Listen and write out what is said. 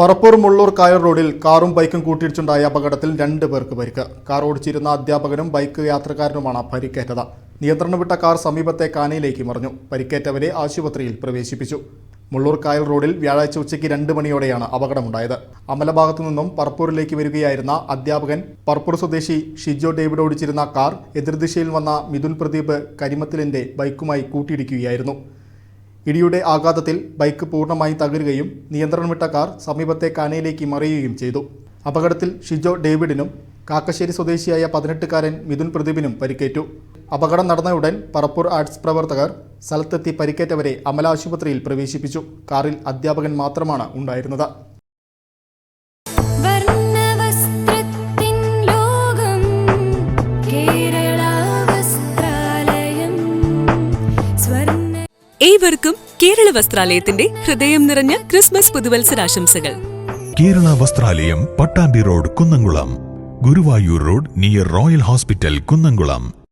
പറപ്പൂർ മുള്ളൂർ കായർ റോഡിൽ കാറും ബൈക്കും കൂട്ടിയിടിച്ചുണ്ടായ അപകടത്തിൽ രണ്ട് പേർക്ക് പരിക്ക്. കാർ ഓടിച്ചിരുന്ന അധ്യാപകനും ബൈക്ക് യാത്രക്കാരനുമാണ് പരിക്കേറ്റത്. നിയന്ത്രണം വിട്ട കാർ സമീപത്തെ കാനയിലേക്ക് മറിഞ്ഞു. പരിക്കേറ്റവരെ ആശുപത്രിയിൽ പ്രവേശിപ്പിച്ചു. മുള്ളൂർ കായൽ റോഡിൽ വ്യാഴാഴ്ച ഉച്ചയ്ക്ക് രണ്ട് മണിയോടെയാണ് അപകടമുണ്ടായത്. അമലഭാഗത്തു നിന്നും പറപ്പൂരിലേക്ക് വരികയായിരുന്ന അധ്യാപകൻ പറപ്പൂർ സ്വദേശി ഷിജോ ഡേവിഡ് ഓടിച്ചിരുന്ന കാർ എതിർദിശയിൽ വന്ന മിഥുൻ പ്രദീപ് കരിമത്തിലിന്റെ ബൈക്കുമായി കൂട്ടിയിടിക്കുകയായിരുന്നു. ഇടിയുടെ ആഘാതത്തിൽ ബൈക്ക് പൂർണമായും തകരുകയും നിയന്ത്രണം വിട്ട കാർ സമീപത്തെ കാനയിലേക്ക് മറിയുകയും ചെയ്തു. അപകടത്തിൽ ഷിജോ ഡേവിഡിനും കാക്കശ്ശേരി സ്വദേശിയായ പതിനെട്ടുകാരൻ മിഥുൻ പ്രദീപിനും പരിക്കേറ്റു. അപകടം നടന്ന ഉടൻ പറപ്പൂർ ആർട്സ് പ്രവർത്തകർ സ്ഥലത്തെത്തി പരിക്കേറ്റവരെ അമല ആശുപത്രിയിൽ പ്രവേശിപ്പിച്ചു. കാറിൽ അധ്യാപകൻ മാത്രമാണ് ഉണ്ടായിരുന്നത്. ഏവർക്കും കേരള വസ്ത്രാലയത്തിന്റെ ഹൃദയം നിറഞ്ഞ Christmas പുതുവത്സരാശംസകൾ. Kerala Vastralayam Pattambi road Kunnamkulam Guruvayur road near royal hospital Kunnamkulam.